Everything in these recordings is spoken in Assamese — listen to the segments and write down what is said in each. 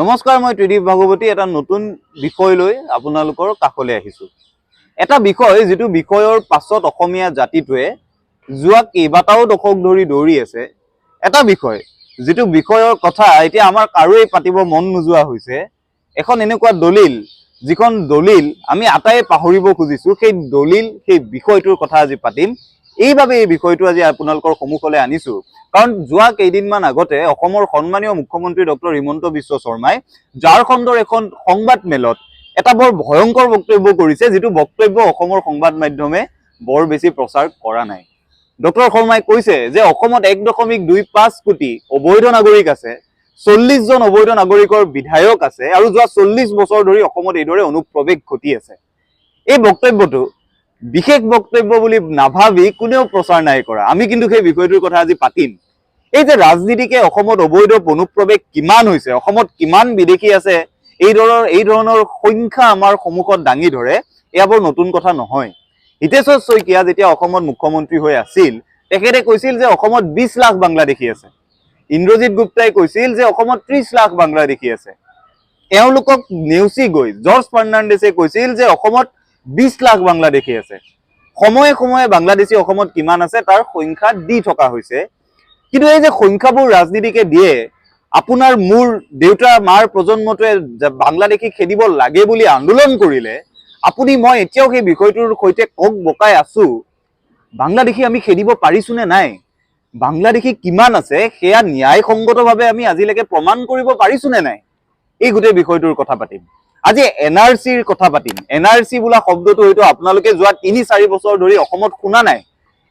নমস্কাৰ মই ত্ৰিদীপ ভাগৱতী এটা নতুন বিষয় লৈ আপোনালোকৰ কাষলৈ আহিছোঁ। এটা বিষয় যিটো বিষয়ৰ পাছত অসমীয়া জাতিটোৱে যোৱা কেইবাটাও দশক ধৰি দৌৰি আছে। এটা বিষয় যিটো বিষয়ৰ কথা এতিয়া আমাৰ কাৰোৱেই পাতিব মন নোযোৱা হৈছে। এখন এনেকুৱা দলিল যিখন দলিল আমি আটাইয়ে পাহৰিব খুজিছোঁ সেই দলিল সেই বিষয়টোৰ কথা আজি পাতিম। এইবাবে এই বিষয়টো আজি আপোনালোকৰ সন্মুখলৈ আনিছোঁ। কাৰণ যোৱা কেইদিনমান আগতে অসমৰ সন্মানীয় মুখ্যমন্ত্ৰী ডক্টৰ হিমন্ত বিশ্ব শৰ্মাই ঝাৰখণ্ডৰ এখন সংবাদ মেলত এটা বৰ ভয়ংকৰ বক্তব্য কৰিছে যিটো বক্তব্য অসমৰ সংবাদ মাধ্যমে বৰ বেছি প্ৰচাৰ কৰা নাই। ডক্টৰ শৰ্মাই কৈছে যে অসমত এক দশমিক দুই পাঁচ কোটি অবৈধ নাগৰিক আছে চল্লিছজন অবৈধ নাগৰিকৰ বিধায়ক আছে আৰু যোৱা চল্লিছ বছৰ ধৰি অসমত এইদৰে অনুপ্ৰৱেশ ঘটি আছে। এই বক্তব্যটো বিশেষ বক্তব্য বুলি নাভাবি কোনেও প্ৰচাৰ নাই কৰা। আমি কিন্তু সেই বিষয়টোৰ কথা আজি পাতিম। এই যে ৰাজনীতিকে অসমত অবৈধ অনুপ্ৰৱেশ কিমান হৈছে অসমত কিমান বিদেশী আছে এই ধৰণৰ এই ধৰণৰ সংখ্যা আমাৰ সন্মুখত দাঙি ধৰে এয়া বৰ নতুন কথা নহয়। হিতেশ্বৰ শইকীয়া যেতিয়া অসমত মুখ্যমন্ত্ৰী হৈ আছিল তেখেতে কৈছিল যে অসমত বিছ লাখ বাংলাদেশী আছে। ইন্দ্ৰজিৎ গুপ্তাই কৈছিল যে অসমত ত্ৰিছ লাখ বাংলাদেশী আছে। এওঁলোকক নেওচি গৈ জৰ্জ ফাৰ্ণাণ্ডেছে কৈছিল যে অসমত বিছ লাখ বাংলাদেশী আছে। সময়ে সময়ে বাংলাদেশী অসমত কিমান আছে তাৰ সংখ্যা দি থকা হৈছে। কিন্তু এই যে সংখ্যাবোৰ ৰাজনীতিকে দিয়ে আপোনাৰ মোৰ দেউতা মাৰ প্ৰজন্মটোৱে বাংলাদেশী খেদিব লাগে বুলি আন্দোলন কৰিলে আপুনি মই এতিয়াও সেই বিষয়টোৰ সৈতে কক বকাই আছো বাংলাদেশী আমি খেদিব পাৰিছো নে নাই বাংলাদেশী কিমান আছে সেয়া ন্যায়সংগতভাৱে আমি আজিলৈকে প্ৰমাণ কৰিব পাৰিছো নে নাই এই গোটেই বিষয়টোৰ কথা পাতিম। আজি এন আৰ চিৰ কথা পাতিম। এন আৰ চি বোলা শব্দটো হয়তো আপোনালোকে যোৱা তিনি চাৰি বছৰ ধৰি অসমত শুনা নাই।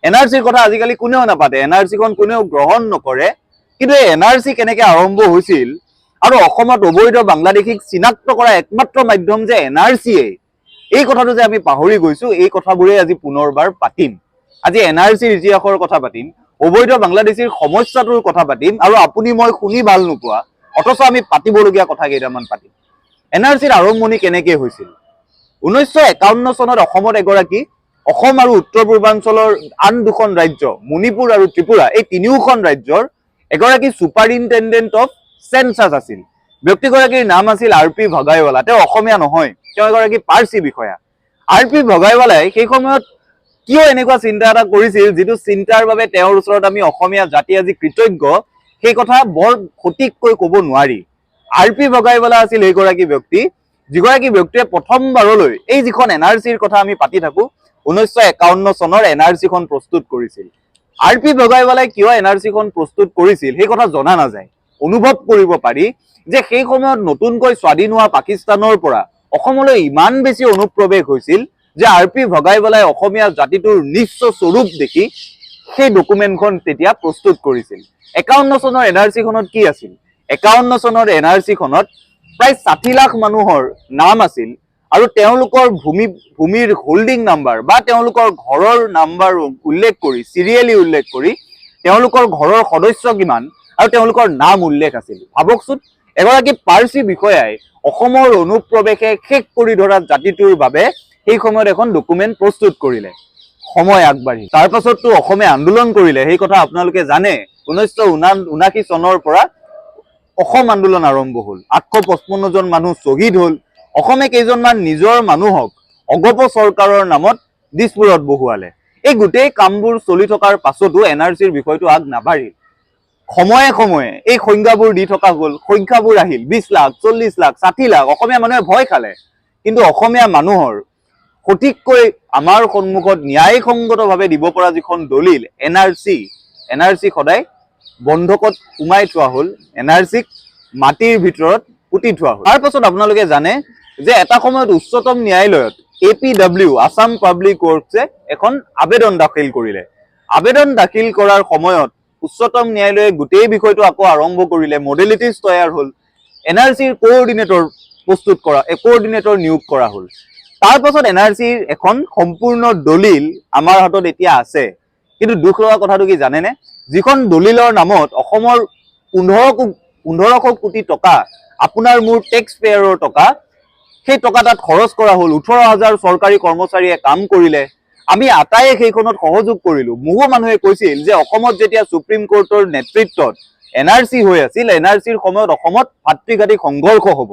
এন আৰ চিৰ কথা আজিকালি কোনেও নাপাতে। এন আৰ চিখন কোনেও গ্ৰহণ নকৰে। কিন্তু এই এন আৰ চি কেনেকে আৰম্ভ হৈছিল আৰু অসমত অবৈধ বাংলাদেশীক চিনাক্ত কৰা একমাত্ৰ মাধ্যম যে এন আৰ চিয়ে এই কথাটো যে আমি পাহৰি গৈছো এই কথাবোৰেই আজি পুনৰবাৰ পাতিম। আজি এন আৰ চিৰ ইতিহাসৰ কথা পাতিম অবৈধ বাংলাদেশীৰ সমস্যাটোৰ কথা পাতিম আৰু আপুনি মই শুনি ভাল নোপোৱা অথচ আমি পাতিবলগীয়া কথা কেইটামান পাতিম। এন আৰ চিৰ আৰম্ভণি কেনেকে হৈছিল? ঊনৈছশ একাৱন্ন চনত অসমত এগৰাকী অসম আৰু উত্তৰ পূৰ্বাঞ্চলৰ আন দুখন ৰাজ্য মণিপুৰ আৰু ত্ৰিপুৰা এই তিনিওখন ৰাজ্যৰ এগৰাকী ছুপাৰিনটেণ্ডেণ্ট অফ চেঞ্চাছ আছিল। ব্যক্তিগৰাকীৰ নাম আছিল আৰ পি ভগাইৱালা। তেওঁ অসমীয়া নহয় তেওঁ এগৰাকী পাৰ্চী বিষয়া। আৰ পি ভগাইৱালাই সেই সময়ত কিয় এনেকুৱা চিন্তা এটা কৰিছিল যিটো চিন্তাৰ বাবে তেওঁৰ ওচৰত আমি অসমীয়া জাতি আজি কৃতজ্ঞ সেই কথা বৰ সঠিককৈ ক'ব নোৱাৰি। আৰ পি ভগাইৱালা আছিল এইগৰাকী ব্যক্তি যিগৰাকী ব্যক্তিয়ে প্ৰথমবাৰলৈ এই যিখন এন আৰ চিৰ কথা আমি পাতি থাকো ঊনৈছশ একাৱন্ন চনৰ এন আৰ চিখন প্ৰস্তুত কৰিছিল। আৰ পি ভগাইৱালাই কিয় এন আৰ চিখন প্ৰস্তুত কৰিছিল সেই কথা জনা নাযায়। অনুভৱ কৰিব পাৰি যে সেই সময়ত নতুনকৈ স্বাধীন হোৱা পাকিস্তানৰ পৰা অসমলৈ ইমান বেছি অনুপ্ৰৱেশ হৈছিল যে আৰ পি ভগাইৱালাই অসমীয়া জাতিটোৰ নিশ্চ স্বৰূপ দেখি সেই ডকুমেণ্টখন তেতিয়া প্ৰস্তুত কৰিছিল। একাৱন্ন চনৰ এন আৰ চিখনত কি আছিল? একাৱন্ন চনৰ এন আৰ চিখনত প্ৰায় ষাঠি লাখ মানুহৰ নাম আছিল আৰু তেওঁলোকৰ ভূমি ভূমিৰ হোল্ডিং নাম্বাৰ বা তেওঁলোকৰ ঘৰৰ নাম্বাৰ উল্লেখ কৰি চিৰিয়েলি উল্লেখ কৰি তেওঁলোকৰ ঘৰৰ সদস্য কিমান আৰু তেওঁলোকৰ নাম উল্লেখ আছিল। ভাবকচোন এগৰাকী পাৰ্চী বিষয়াই অসমৰ অনুপ্ৰৱেশে শেষ কৰি ধৰা জাতিটোৰ বাবে সেই সময়ত এখন ডকুমেণ্ট প্ৰস্তুত কৰিলে। সময় আগবাঢ়ি। তাৰ পাছততো অসমে আন্দোলন কৰিলে সেই কথা আপোনালোকে জানে। ঊনৈছশ ঊনা ঊনাশী চনৰ পৰা অসম আন্দোলন আৰম্ভ হ'ল। আঠশ পঁচপন্নজন মানুহ শ্বহীদ হ'ল। অসমে কেইজনমান নিজৰ মানুহক অগপ চৰকাৰৰ নামত দিছপুৰত বহুৱালে। এই গোটেই কামবোৰ চলি থকাৰ পাছতো এন আৰ চিৰ বিষয়টো আগ নাবাঢ়িল। সময়ে সময়ে এই সংজ্ঞাবোৰ দি থকা হ'ল সংখ্যাবোৰ আহিল বিছ লাখ চল্লিছ লাখ ষাঠি লাখ অসমীয়া মানুহে ভয় খালে। কিন্তু অসমীয়া মানুহৰ সঠিককৈ আমাৰ সন্মুখত ন্যায়সংগতভাৱে দিব পৰা যিখন দলিল N R C N R C সদায় বন্ধকত সোমাই থোৱা হ'ল এন আৰ চিক মাটিৰ ভিতৰত পুতি থোৱা হ'ল। তাৰ পাছত আপোনালোকে জানে যে এটা সময়ত উচ্চতম ন্যায়ালয়ত A P W Assam public ৱৰ্কছে এখন আবেদন দাখিল কৰিলে। আবেদন দাখিল কৰাৰ সময়ত উচ্চতম ন্যায়ালয়ে গোটেই বিষয়টো আকৌ আৰম্ভ কৰিলে মডেলিটিজ তৈয়াৰ হ'ল এন আৰ চিৰ কোঅৰ্ডিনেটৰ প্ৰস্তুত কৰা কোঅৰ্ডিনেটৰ নিয়োগ কৰা হ'ল। তাৰ পাছত এন আৰ চিৰ এখন সম্পূৰ্ণ দলিল আমাৰ হাতত এতিয়া আছে। কিন্তু দুখ লগা কথাটো কি জানেনে? যিখন দলিলৰ নামত অসমৰ পোন্ধৰ পোন্ধৰশ কোটি টকা আপোনাৰ মোৰ টেক্স পেয়াৰৰ টকা সেই টকা তাত খৰচ কৰা হ'ল ওঠৰ হাজাৰ চৰকাৰী কৰ্মচাৰীয়ে কাম কৰিলে। আমি আটাইয়ে সেইখনত সহযোগ কৰিলো। বহু মানুহে কৈছিল যে অসমত যেতিয়া সুপ্ৰিম কোৰ্টৰ নেতৃত্বত এন আৰ চি হৈ আছিল এন আৰ চিৰ সময়ত অসমত ভাতৃঘাতিক সংঘৰ্ষ হ'ব।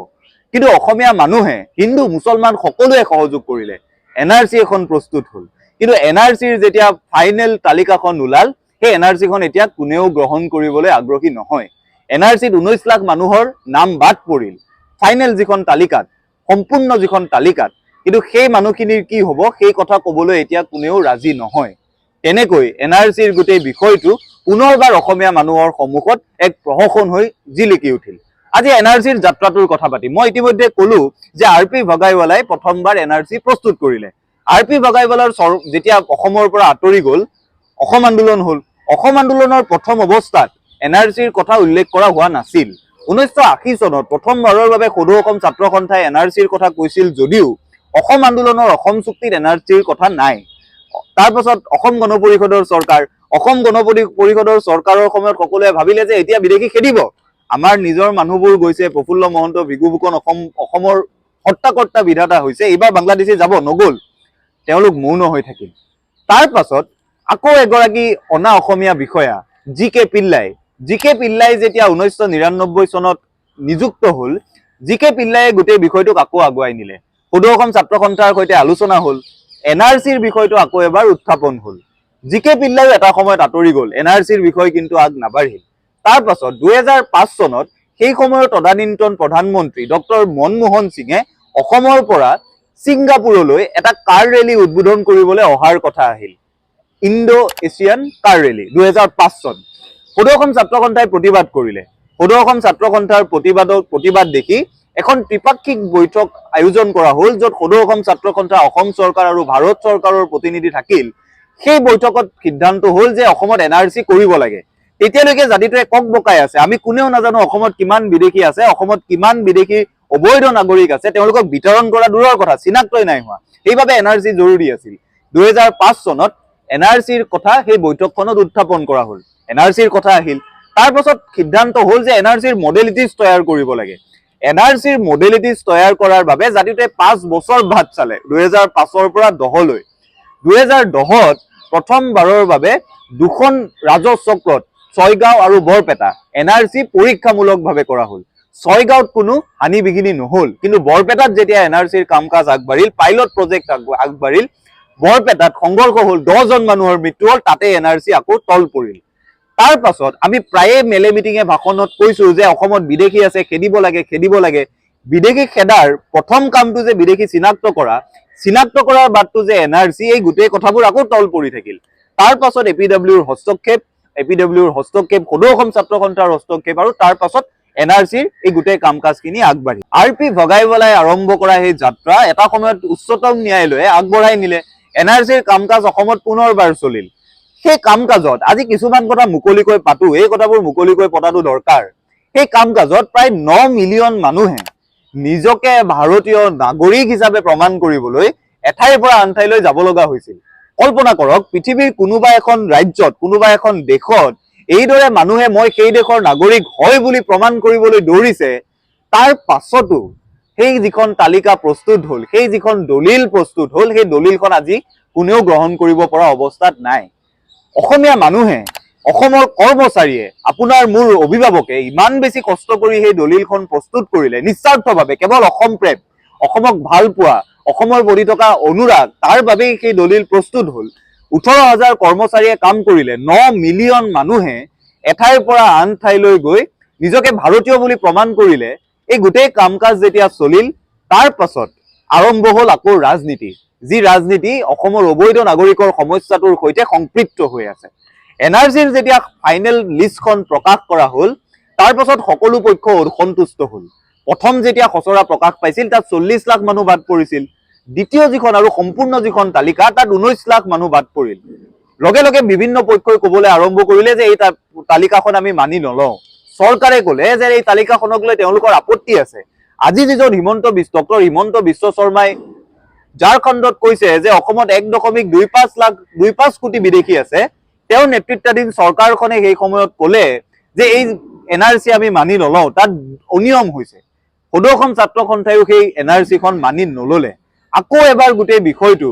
কিন্তু অসমীয়া মানুহে হিন্দু মুছলমান সকলোৱে সহযোগ কৰিলে। এন আৰ চি এখন প্ৰস্তুত হ'ল। কিন্তু এন আৰ চিৰ যেতিয়া ফাইনেল তালিকাখন ওলাল সেই এন আৰ চিখন এতিয়া কোনেও গ্ৰহণ কৰিবলৈ আগ্ৰহী নহয়। এন আৰ চিত ঊনৈছ লাখ মানুহৰ নাম বাদ পৰিল। ফাইনেল যিখন তালিকাত সম্পূৰ্ণ যিখন তালিকাত কিন্তু সেই মানুহখিনিৰ কি হ'ব সেই কথা ক'বলৈ এতিয়া কোনেও ৰাজি নহয়। তেনেকৈ এন আৰ চিৰ গোটেই বিষয়টো পুনৰবাৰ অসমীয়া মানুহৰ সন্মুখত এক প্ৰহসন হৈ জিলিকি উঠিল। আজি এন আৰ চিৰ যাত্ৰাটোৰ কথা পাতিম মই ইতিমধ্যে ক'লো যে আৰ পি ভগাইৱালাই প্ৰথমবাৰ এন আৰ চি প্ৰস্তুত কৰিলে। আৰ পি ভগাইৱালাৰ যেতিয়া অসমৰ পৰা আঁতৰি গ'ল অসম আন্দোলন হ'ল। অসম আন্দোলনৰ প্ৰথম অৱস্থাত এন আৰ চিৰ কথা উল্লেখ কৰা হোৱা নাছিল। ঊনৈছশ আশী চনত প্ৰথমবাৰৰ বাবে সদৌ অসম ছাত্ৰ সন্থাই এন আৰ চিৰ কথা কৈছিল যদিও অসম আন্দোলনৰ অসম চুক্তিত এন আৰ চিৰ কথা নাই। তাৰ পাছত অসম গণ পৰিষদৰ চৰকাৰ অসম গণ পৰি- পৰিষদৰ চৰকাৰৰ সময়ত সকলোৱে ভাবিলে যে এতিয়া বিদেশী খেদিব। আমাৰ নিজৰ মানুহবোৰ গৈছে প্ৰফুল্ল মহন্ত ভিগু ফুকন অসম অসমৰ সত্তাকৰ্তা বিধাতা হৈছে এইবাৰ বাংলাদেশী যাব নগ'ল। তেওঁলোক মৌন হৈ থাকিল। তাৰ পাছত আকৌ এগৰাকী অনা অসমীয়া বিষয়া G K Pillai. G K Pillai যেতিয়া ঊনৈছশ নিৰান্নব্বৈ চনত নিযুক্ত হ'ল জি কে পিল্লাইয়ে গোটেই বিষয়টোক আকৌ আগুৱাই নিলে। সদৌ অসম ছাত্ৰ সন্থাৰ সৈতে আলোচনা হ'ল এন আৰ চিৰ বিষয়টো আকৌ এবাৰ উত্থাপন হ'ল। জি কে পিল্লাইও এটা সময়ত আঁতৰি গ'ল এন আৰ চিৰ বিষয় কিন্তু আগ নাবাঢ়িল। তাৰ পাছত দুহেজাৰ পাঁচ চনত সেই সময়ৰ তদানীন্তন প্ৰধানমন্ত্ৰী ডক্টৰ মনমোহন সিঙে অসমৰ পৰা ছিংগাপুৰলৈ এটা কাৰ ৰেলী উদ্বোধন কৰিবলৈ অহাৰ কথা আহিল। ইণ্ডো এছিয়ান কাৰ ৰেলী দুহেজাৰ পাঁচ চন। সদৌ অসম ছাত্ৰ সন্থাই প্ৰতিবাদ কৰিলে। সদৌ অসম ছাত্ৰ প্ৰতিবাদক প্ৰতিবাদ দেখি এখন ত্ৰিপাক্ষিক বৈঠক আয়োজন কৰা হ'ল, য'ত সদৌ অসম ছাত্ৰ সন্থা অসম চৰকাৰ আৰু ভাৰত চৰকাৰৰ প্ৰতিনিধি থাকিল। সেই বৈঠকত সিদ্ধান্ত হ'ল যে অসমত এন আৰ চি কৰিব লাগে। তেতিয়ালৈকে জাতিটোৱে কক বকাই আছে। আমি কোনেও নাজানো অসমত কিমান বিদেশি আছে, অসমত কিমান বিদেশি অবৈধ নাগৰিক আছে। তেওঁলোকক বিতৰণ কৰা দূৰৰ কথা, চিনাক্তই নাই হোৱা। সেইবাবে এন আৰ চি জৰুৰী আছিল। দুহেজাৰ পাঁচ চনত এন আৰ চিৰ কথা সেই বৈঠকখনত উত্থাপন কৰা হ'ল। এন আৰ চিৰ কথা আহিল। তাৰ পাছত সিদ্ধান্ত হ'ল যে এন আৰ চিৰ মডেলিটিজ তৈয়াৰ কৰিব লাগে। এন আৰ চিৰ মডেলিটিজ তৈয়াৰ কৰাৰ বাবে জাতিটোৱে পাঁচ বছৰ বাট চালে, দুহেজাৰ পাঁচৰ পৰা দহলৈ। দুহেজাৰ দহত প্ৰথমবাৰৰ বাবে দুখন ৰাজহ চক্ৰত ছয়গাঁও আৰু বৰপেটা এন আৰ চি পৰীক্ষামূলকভাৱে কৰা হ'ল। ছয়গাঁৱত কোনো হানি বিঘিনি নহ'ল। কিন্তু বৰপেটাত যেতিয়া এন আৰ চিৰ কাম কাজ আগবাঢ়িল পাইলট প্ৰজেক্ট আগবাঢ়িল বৰপেটাত সংঘৰ্ষ হ'ল দহজন মানুহৰ মৃত্যু হ'ল তাতে এন আৰ চি আকৌ তল পৰিল। তাৰ পাছত আমি প্ৰায়ে মেলে মিটিঙে ভাষণত কৈছো যে অসমত বিদেশী আছে খেদিব লাগে খেদিব লাগে। বিদেশী খেদাৰ প্ৰথম কামটো যে বিদেশী চিনাক্ত কৰা চিনাক্ত কৰাৰ বাটটো যে এন আৰ চি এই গোটেই কথাবোৰ আকৌ তল পৰি থাকিল। তাৰ পাছত এ পি ডব্লিউৰ হস্তক্ষেপ এ পি ডব্লিউৰ হস্তক্ষেপ সদৌ অসম ছাত্ৰ সন্থাৰ হস্তক্ষেপ আৰু তাৰ পাছত এন আৰ চিৰ এই গোটেই কাম কাজখিনি আগবাঢ়িল। আৰ পি ভগাইৱালাই আৰম্ভ কৰা সেই যাত্ৰা এটা সময়ত উচ্চতম ন্যায়ালয়ে আগবঢ়াই নিলে। এন আৰ চিৰ কাম কাজ অসমত পুনৰবাৰ চলিল। সেই কাম কাজত আজি কিছুমান কথা মুকলিকৈ পাতো এই কথাবোৰ মুকলিকৈ পতাটো দৰকাৰ। সেই কাম কাজত প্ৰায় ন মিলিয়ন মানুহে নিজকে ভাৰতীয় নাগৰিক হিচাপে প্ৰমাণ কৰিবলৈ এঠাইৰ পৰা আন ঠাইলৈ যাব লগা হৈছিল। কল্পনা কৰক পৃথিৱীৰ কোনোবা এখন ৰাজ্যত কোনোবা এখন দেশত এইদৰে মানুহে মই সেই দেশৰ নাগৰিক হয় বুলি প্ৰমাণ কৰিবলৈ দৌৰিছে তাৰ পাছতো সেই যিখন তালিকা প্ৰস্তুত হ'ল সেই যিখন দলিল প্ৰস্তুত হ'ল সেই দলিলখন আজি কোনেও গ্ৰহণ কৰিব পৰা অৱস্থাত নাই। অসমীয়া মানুহে অসমৰ কৰ্মচাৰীয়ে আপোনাৰ মোৰ অভিভাৱকে ইমান বেছি কষ্ট কৰি সেই দলিলখন প্ৰস্তুত কৰিলে নিস্বাৰ্থভাৱে কেৱল অসম প্ৰেম অসমক ভাল পোৱা অসমৰ প্ৰতি থকা অনুৰাগ তাৰ বাবেই সেই দলিল প্ৰস্তুত হ'ল। ওঠৰ হাজাৰ কৰ্মচাৰীয়ে কাম কৰিলে ন মিলিয়ন মানুহে এঠাইৰ পৰা আন ঠাইলৈ গৈ নিজকে ভাৰতীয় বুলি প্ৰমাণ কৰিলে এই গোটেই কাম কাজ যেতিয়া চলিল তাৰ পাছত আৰম্ভ হ'ল আকৌ ৰাজনীতি। যি ৰাজনীতি অসমৰ অবৈধ নাগৰিকৰ সমস্যাটোৰ সৈতে সম্পৃক্ত হৈ আছে। এন আৰ চিৰ যেতিয়া ফাইনেল লিষ্টখন প্ৰকাশ কৰা হ'ল তাৰ পাছত সকলো পক্ষ অসন্তুষ্ট হ'ল। প্ৰথম যেতিয়া খচৰা প্ৰকাশ পাইছিল তাত চল্লিছ লাখ মানুহ বাদ পৰিছিল। দ্বিতীয় যিখন আৰু সম্পূৰ্ণ যিখন তালিকা তাত ঊনৈছ লাখ মানুহ বাদ পৰিল। লগে লগে বিভিন্ন পক্ষই ক'বলৈ আৰম্ভ কৰিলে যে এই তালিকাখন আমি মানি নলওঁ। চৰকাৰে ক'লে যে এই তালিকাখনক লৈ তেওঁলোকৰ আপত্তি আছে। আজি যিজন হিমন্ত বিশ্ব, ডক্টৰ হিমন্ত বিশ্ব শৰ্মাই ঝাৰখণ্ডত কৈছে যে অসমত এক দশমিক দুই পাঁচ লাখ, দুই পাঁচ কোটি বিদেশি আছে। তেওঁৰ নেতৃত্বাধীন চৰকাৰখনে সেই সময়ত ক'লে যে এই এন আৰ চি আমি মানি নলওঁ, তাত অনিয়ম হৈছে। সদৌ অসম ছাত্ৰ সন্থাইও সেই এন আৰ চিখন মানি নললে। আকৌ এবাৰ গোটেই বিষয়টো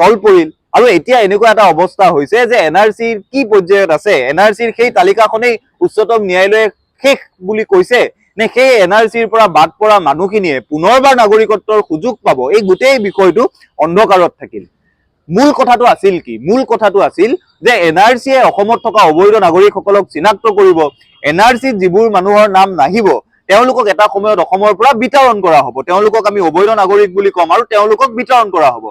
তল পৰিল। আৰু এতিয়া এনেকুৱা এটা অৱস্থা হৈছে যে এন আৰ চিৰ কি পৰ্যায়ত আছে? এন আৰ চিৰ সেই তালিকাখনেই উচ্চতম ন্যায়ালয়ে শেষ বুলি কৈছে নে সেই এন আৰ চিৰ পৰা বাদ পৰা মানুহখিনিয়ে পুনৰবাৰ নাগৰিকত্বৰ সুযোগ পাব? এই গোটেই বিষয়টো অন্ধকাৰত থাকিল। মূল কথাটো আছিল কি? মূল কথাটো আছিল যে এন আৰ চিয়ে অসমত থকা অবৈধ নাগৰিকসকলক চিনাক্ত কৰিব। এন আৰ চিত যিবোৰ মানুহৰ নাম নাহিব তেওঁলোকক এটা সময়ত অসমৰ পৰা বিতৰণ কৰা হ'ব। তেওঁলোকক আমি অবৈধ নাগৰিক বুলি ক'ম আৰু তেওঁলোকক বিতৰণ কৰা হ'ব।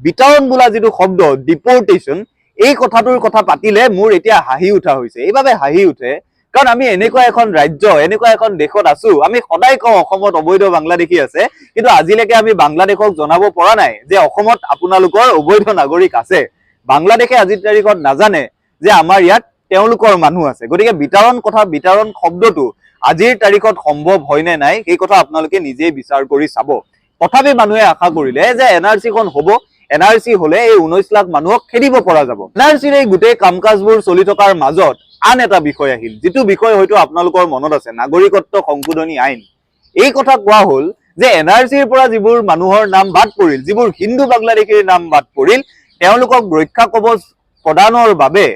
বিতৰণ বোলা যিটো শব্দ ডিপৰ্টেশ্যন এই কথাটোৰ কথা পাতিলে মোৰ এতিয়া হাঁহি উঠা হৈছে। এইবাবে হাঁহি উঠে কাৰণ আমি এনেকুৱা এখন ৰাজ্য এনেকুৱা এখন দেশত আছো আমি সদায় কওঁ অসমত অবৈধ বাংলাদেশী আছে কিন্তু আজিলৈকে আমি বাংলাদেশক জনাব পৰা নাই যে অসমত আপোনালোকৰ অবৈধ নাগৰিক আছে। বাংলাদেশে আজিৰ তাৰিখত নাজানে যে আমাৰ ইয়াত তেওঁলোকৰ মানুহ আছে। গতিকে বিতৰণ কথা বিতৰণ শব্দটো আজিৰ তাৰিখত সম্ভৱ হয় নে নাই সেই কথা আপোনালোকে নিজেই বিচাৰ কৰি চাব। তথাপি মানুহে আশা কৰিলে যে এন আৰ চিখন হ'ব এন আৰ চি হলে এই ঊনৈশ লাখ মানুহক খেদিব পৰা যাব। এন আৰ চিৰ এই গোটেই কাম কাজবোৰ চলি থকাৰ মাজত আন এটা বিষয় আহিল যিটো বিষয় হয়তো আপোনালোকৰ মনত আছে নাগৰিকত্ব সংশোধনী আইন। এই কথা কোৱা হ'ল যে এন আৰ চিৰ পৰা যিবোৰ মানুহৰ নাম বাদ পৰিল যিবোৰ হিন্দু বাংলাদেশীৰ নাম বাদ পৰিল তেওঁলোকক ৰক্ষা কৱচ প্ৰদানৰ বাবে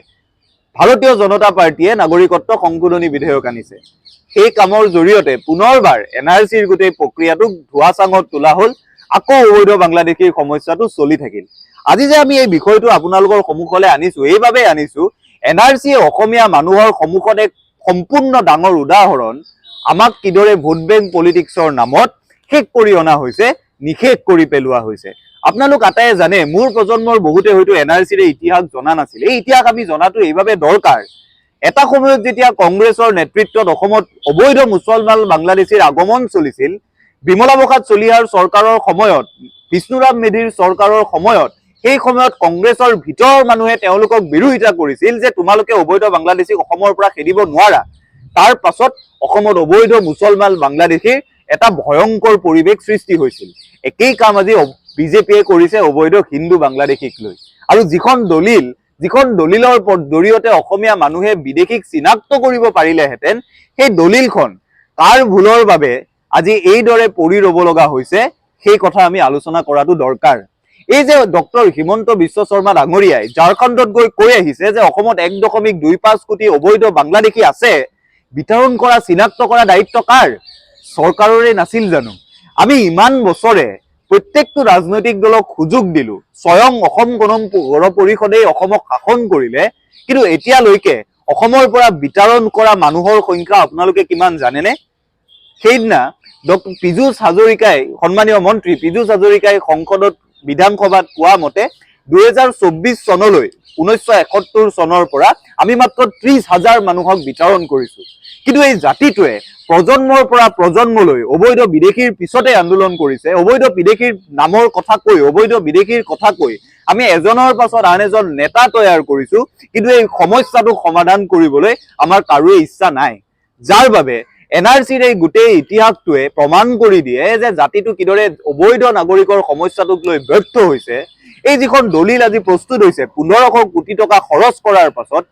ভাৰতীয় জনতা পাৰ্টীয়ে নাগৰিকত্ব সংশোধনী বিধেয়ক আনিছে। সেই কামৰ জৰিয়তে পুনৰবাৰ এন আৰ চিৰ গোটেই প্ৰক্ৰিয়াটোক ধোঁৱা চাঙত তোলা হ'ল। আকৌ অবৈধ বাংলাদেশীৰ সমস্যাটো চলি থাকিল। আজি যে আমি এই বিষয়টো আপোনালোকৰ সন্মুখলৈ আনিছো এইবাবেই আনিছো এন আৰ চিয়ে অসমীয়া মানুহৰ সন্মুখত এক সম্পূৰ্ণ ডাঙৰ উদাহৰণ আমাক কিদৰে ভোট বেংক পলিটিক্সৰ নামত শেষ কৰি অনা হৈছে নিষেধ কৰি পেলোৱা হৈছে। আপোনালোক আটায়ে জানে মোৰ প্ৰজন্মৰ বহুতে হয়তো এন আৰ চিৰ ইতিহাস জনা নাছিল। এই ইতিহাস আমি জনাটো এইবাবে দৰকাৰ। এটা সময়ত যেতিয়া কংগ্ৰেছৰ নেতৃত্বত অসমত অবৈধ মুছলমান বাংলাদেশীৰ আগমন চলিছিল বিমলা প্ৰসাদ চলিহাৰ চৰকাৰৰ সময়ত বিষ্ণুৰাম মেধিৰ চৰকাৰৰ সময়ত সেই সময়ত কংগ্ৰেছৰ ভিতৰৰ মানুহে তেওঁলোকক বিৰোধিতা কৰিছিল যে তোমালোকে অবৈধ বাংলাদেশীক অসমৰ পৰা খেদিব নোৱাৰা। তাৰ পাছত অসমত অবৈধ মুছলমান বাংলাদেশীৰ এটা ভয়ংকৰ পৰিৱেশ সৃষ্টি হৈছিল। একেই কাম আজি বিজেপিয়ে কৰিছে অবৈধ হিন্দু বাংলাদেশীক লৈ। আৰু যিখন দলিল যিখন দলিলৰ জৰিয়তে অসমীয়া মানুহে বিদেশীক চিনাক্ত কৰিব পাৰিলেহেঁতেন সেই দলিলখন কাৰ ভুলৰ বাবে আজি এইদৰে পৰি ৰ'ব লগা হৈছে, সেই কথা আমি আলোচনা কৰাটো দৰকাৰ। এই যে ডক্টৰ হিমন্ত বিশ্ব শৰ্মা ডাঙৰীয়াই ঝাৰখণ্ডত গৈ কৈ আহিছে যে অসমত এক দশমিক দুই পাঁচ কোটি অবৈধ বাংলাদেশী আছে, বিতৰণ কৰা, চিনাক্ত কৰা দায়িত্ব কাৰ? চৰকাৰৰে নাছিল জানো? আমি ইমান বছৰে প্ৰত্যেকটো ৰাজনৈতিক দলক সুযোগ দিলো, স্বয়ং অসম গণ গণ পৰিষদেই অসমক শাসন কৰিলে, কিন্তু এতিয়ালৈকে অসমৰ পৰা বিতৰণ কৰা মানুহৰ সংখ্যা আপোনালোকে কিমান জানেনে? সেইদিনা পীযুষ হাজৰিকাই সন্মানীয় মন্ত্ৰী পীযুষ হাজৰিকাই সংসদত বিধানসভাত কোৱা মতে দুহেজাৰ চৌব্বিছ চনলৈ ঊনৈছশ এসত্তৰ চনৰ পৰা আমি মাত্ৰ ত্ৰিশ হাজাৰ মানুহক বিতৰণ কৰিছো। কিন্তু এই জাতিটোৱে প্ৰজন্মৰ পৰা প্ৰজন্মলৈ অবৈধ বিদেশীৰ পিছতে আন্দোলন কৰিছে অবৈধ বিদেশীৰ নামৰ কথা কৈ অবৈধ বিদেশীৰ কথা কৈ আমি এজনৰ পাছত আন এজন নেতা তৈয়াৰ কৰিছো কিন্তু এই সমস্যাটোক সমাধান কৰিবলৈ আমাৰ কাৰোৱে ইচ্ছা নাই। যাৰ বাবে এন আৰ চিৰ এই গোটেই ইতিহাসটোৱে প্ৰমাণ কৰি দিয়ে যে জাতিটো কিদৰে অবৈধ নাগৰিকৰ সমস্যাটোক লৈ ব্যৰ্থ হৈছে। এই যিখন দলিল আজি প্ৰস্তুত হৈছে, পোন্ধৰশ কোটি টকা খৰচ কৰাৰ পাছত,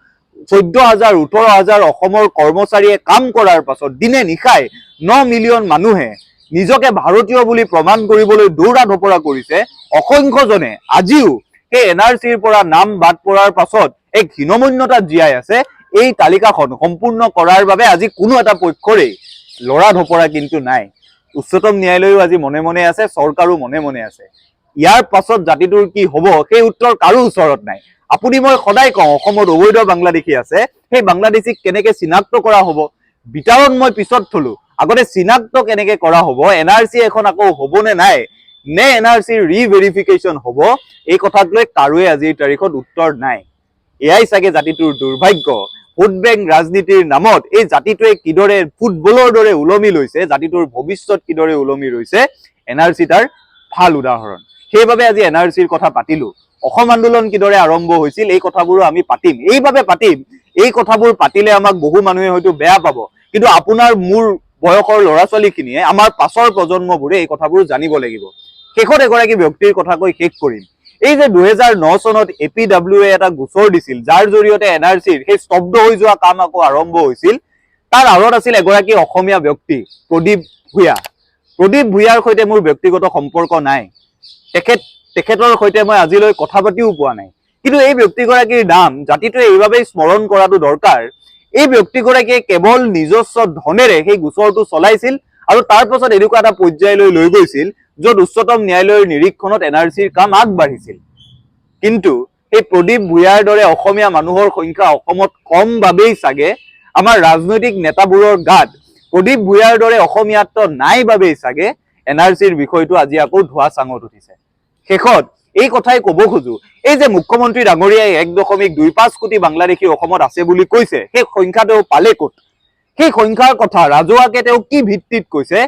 চৈধ্য হাজাৰ, ওঠৰ হাজাৰ অসমৰ কৰ্মচাৰীয়ে কাম কৰাৰ পাছত দিনে নিশাই ন মিলিয়ন মানুহে নিজকে ভাৰতীয় বুলি প্ৰমাণ কৰিবলৈ দৌৰা ধপৰা কৰিছে। অসংখ্যজনে আজিও সেই এন আৰ চিৰ পৰা নাম বাদ পৰাৰ পাছত এক হীনমন্যতাত জীয়াই আছে। এই তালিকাখন সম্পূৰ্ণ কৰাৰ বাবে আজি কোনো এটা পক্ষৰেই লৰা ধপৰা কিন্তু নাই। উচ্চতম ন্যায়ালয়ো আজি মনে মনে আছে, চৰকাৰো মনে মনে আছে। ইয়াৰ পাছত জাতিটোৰ কি হব, সেই উত্তৰ কাৰো ওচৰত নাই। আপুনি মই সদায় কওঁ, অসমত অবৈধ বাংলাদেশী আছে, সেই বাংলাদেশীক কেনেকে চিনাক্ত কৰা হব? বিতৰণ মই পিছত থলো। আগতে চিনাক্ত কেনেকে কৰা হব, এন আৰ চি এখন আকৌ হব নে নাই, নে এন আৰ চিৰ ৰিভেৰিফিকেশ্যন হব, এই কথাক লৈ কাৰোৱে আজিৰ তাৰিখত উত্তৰ নাই। এয়াই চাগে জাতিটোৰ দুৰ্ভাগ্য। ভোট বেংক ৰাজনীতিৰ নামত এই জাতিটোৱে কিদৰে ফুটবলৰ দৰে ওলমি লৈছে জাতিটোৰ ভৱিষ্যত কিদৰে ওলমি ৰৈছে এন আৰ চি তাৰ ভাল উদাহৰণ। সেইবাবে আজি এন আৰ চিৰ কথা পাতিলো। অসম আন্দোলন কিদৰে আৰম্ভ হৈছিল এই কথাবোৰো আমি পাতিম। এইবাবে পাতিম এই কথাবোৰ পাতিলে আমাক বহু মানুহে হয়তো বেয়া পাব। কিন্তু আপোনাৰ মোৰ বয়সৰ ল'ৰা ছোৱালীখিনিয়ে আমাৰ পাছৰ প্ৰজন্মবোৰে এই কথাবোৰ জানিব লাগিব। শেষত এগৰাকী ব্যক্তিৰ কথা কৈ শেষ কৰিম। এই যে দুহেজাৰ ন চনত এ পি ডাব্লিউৱে এটা গোচৰ দিছিল যাৰ জৰিয়তে এন আৰ চিৰ সেই স্তব্ধ হৈ যোৱা কাম আকৌ আৰম্ভ হৈছিল। তাৰ আঁৰত আছিল এগৰাকী অসমীয়া ব্যক্তি প্ৰদীপ ভূঞা। প্ৰদীপ ভূঞাৰ সৈতে মোৰ ব্যক্তিগত সম্পৰ্ক নাই। তেখেত তেখেতৰ সৈতে মই আজিলৈ কথা পাতিও পোৱা নাই। কিন্তু এই ব্যক্তিগৰাকীৰ নাম জাতিটোৱে এইবাবেই স্মৰণ কৰাটো দৰকাৰ। এই ব্যক্তিগৰাকীয়ে কেৱল নিজস্ব ধনেৰে সেই গোচৰটো চলাইছিল আৰু তাৰ পাছত এনেকুৱা এটা পৰ্যায়লৈ লৈ গৈছিল য'ত উচ্চতম ন্যায়ালয়ৰ নিৰীক্ষণত এন আৰ চিৰ কাম আগবাঢ়িছিল। কিন্তু সেই প্ৰদীপ ভূঞাৰ দৰে অসমীয়া মানুহৰ সংখ্যা অসমত কম বাবেই চাগে আমাৰ ৰাজনৈতিক নেতাবোৰৰ গাত প্ৰদীপ ভূঞাৰ দৰে অসমীয়াত্ব নাই বাবেই চাগে এন আৰ চিৰ বিষয়টো আজি আকৌ ধোৱা চাঙত উঠিছে। শেষত এই কথাই ক'ব খোজো এই যে মুখ্যমন্ত্ৰী ডাঙৰীয়াই এক দশমিক দুই পাঁচ কোটি বাংলাদেশী অসমত আছে বুলি কৈছে সেই সংখ্যা তেওঁ পালে ক'ত? সেই সংখ্যাৰ কথা ৰাজহুৱাকে তেওঁ কি ভিত্তিত কৈছে?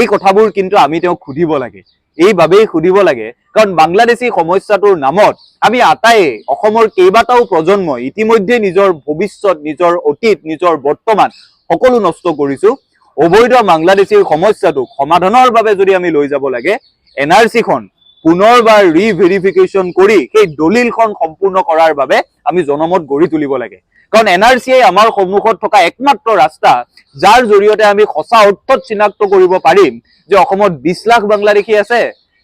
এই কথাবোৰ কিন্তু আমি তেওঁক সুধিব লাগে। এইবাবেই সুধিব লাগে কাৰণ বাংলাদেশী সমস্যাটোৰ নামত আমি আটাইয়ে অসমৰ কেইবাটাও প্ৰজন্মই ইতিমধ্যে নিজৰ ভৱিষ্যত নিজৰ অতীত নিজৰ বৰ্তমান সকলো নষ্ট কৰিছো। অবৈধ বাংলাদেশীৰ সমস্যাটোক সমাধানৰ বাবে যদি আমি লৈ যাব লাগে এন আৰ চিখন পুনৰবাৰ ৰিভেৰিফিকেশ্যন কৰি সেই দলিলখন সম্পূৰ্ণ কৰাৰ বাবে আমি জনমত গঢ়ি তুলিব লাগে। কাৰণ এন আৰ চিয়ে আমাৰ সন্মুখত থকা একমাত্ৰ ৰাস্তা, যাৰ জৰিয়তে আমি সঁচা অৰ্থত চিনাক্ত কৰিব পাৰিম যে অসমত বিশ লাখ বাংলাদেশী আছে,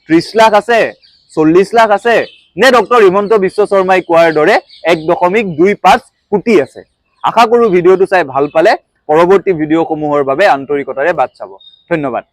ত্ৰিশ লাখ আছে, চল্লিশ লাখ আছে, নে ডক্টৰ হিমন্ত বিশ্ব শৰ্মাই কোৱাৰ দৰে এক দশমিক দুই পাঁচ কোটি আছে। আশা কৰো ভিডিঅ'টো চাই ভালো পালে। পৰৱৰ্তী ভিডিঅ'সমূহৰ বাবে আন্তৰিকতাৰে বাট চাব। ধন্যবাদ।